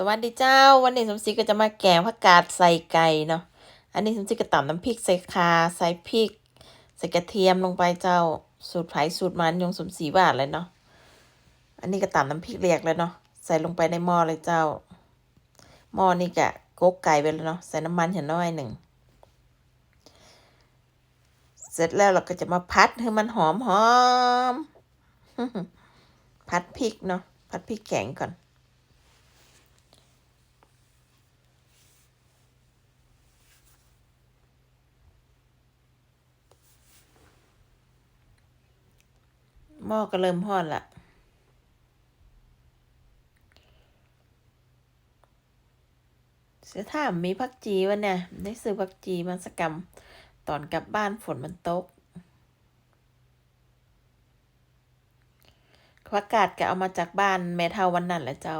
สวัสดีเจ้า วันนี้สมศรีก็จะมาแกงผักกาดใส่ไก่เนาะอันนี้สมศรีก็ตำน้ำพริกใส่คาใส่พริก ใส่กระเทียมลงไปเจ้าสูตรไผ่สูตรมันยงสมศรีบาทเลยเนาะอันนี้ก็ตำน้ำพริกเรียกเลยเนาะใส่ลงไปในหม้อเลยเจ้าหม้อนี่กะกกไก่ไปแล้วเนาะใส่น้ำมันเห็นน้อยหนึ่งเสร็จแล้วเราก็จะมาพัดให้มันหอมหอมพัดพริกเนาะพัดพริกแข็งก่อน หม้อก็เริ่มฮอนละเสียถ้ามมีผักจีวะเนี่ย ได้ซื้อผักจีมาสกกำตอนกลับบ้านฝนมันตกผักกาดก็เอามาจากบ้านแม่เท่าวันนั้นแหละเจ้า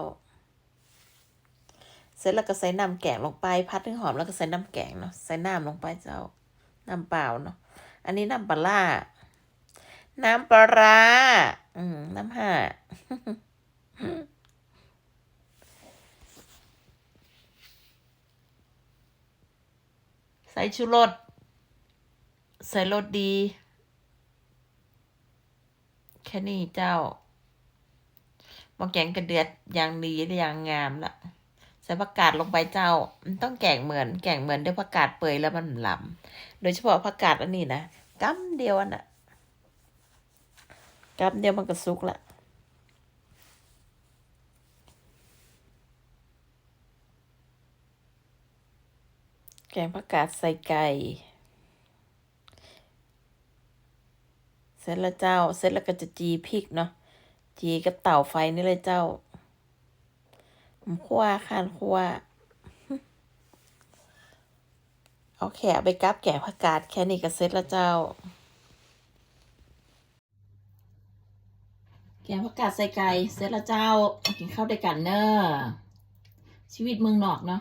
เสร็จแล้วก็ใส่น้ำแกงลงไป พัดให้หอมแล้วก็ใส่น้ำแกงเนาะ ใส่น้ำลงไปเจ้า น้ำเปล่าเนาะ อันนี้น้ำปลาร้า น้ำปลาร้าอืมน้ำห่าใส่ชูรสใส่รสดี แค่นี้เจ้าบางแกงกระเดือดอย่างดีอย่างงามละใส่ผักกาดลงไปเจ้า มันต้องแกงเหมือน แกงเหมือนเดี๋ยวผักกาดเปื่อยแล้วมันหลำโดยเฉพาะผักกาดอันนี้นะกำเดียวอันน่ะ กำเดียวมันก็สุกละแกงผักกาดใส่ไก่ เสร็จแล้วเจ้า เสร็จแล้วก็จะจีพริกเนาะ จีกับเต่าไฟนี่เลยเจ้าผมคั่วขานคั่วเอาแขะไปกับแกงผักกาดแค่นี้ก็เสร็จแล้วเจ้า แกงผักกาดใส่ไก่เสร็จแล้วเจ้ามากินข้าวด้วยกันเนอะชีวิตเมืองนอกเนาะ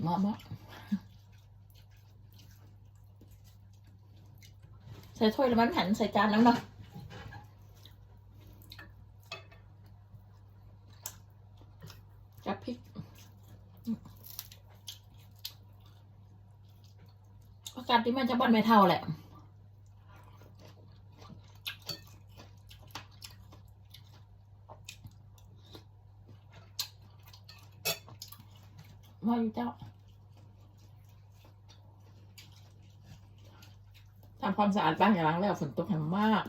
เหมาะเหมาะใส่ถ้วยแล้วมันหันใส่จานแล้วเนาะกับพริกผักกาดที่มันจะบอนไม่เท่าแหละ ว่าอยู่เจ้าทำความสะอาดบ้านอย่าล้างแล้วฝนตกแรงมาก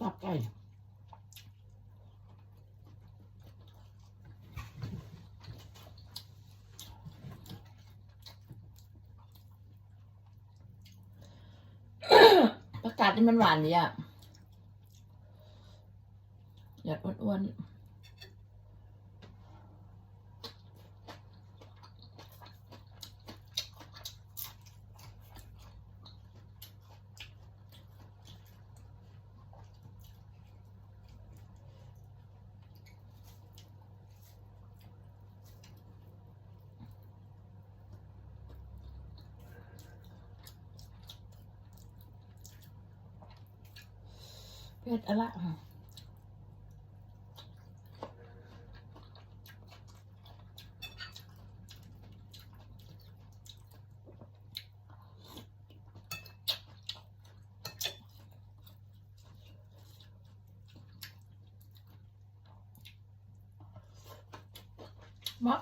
ตับไก่ประกาศนี่มันหวานดีอะหยอดอ้วนๆ เผ็ดอะไรอะเหมา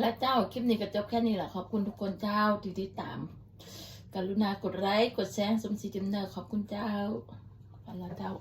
แล้วเจ้าคลิปนี้ก็จบแค่นี้แหละขอบคุณทุกคนเจ้าที่ติดตาม กรุณากดไลค์กดแชร์สมศรีจิมเนอร์ขอบคุณเจ้าไปแล้วเจ้า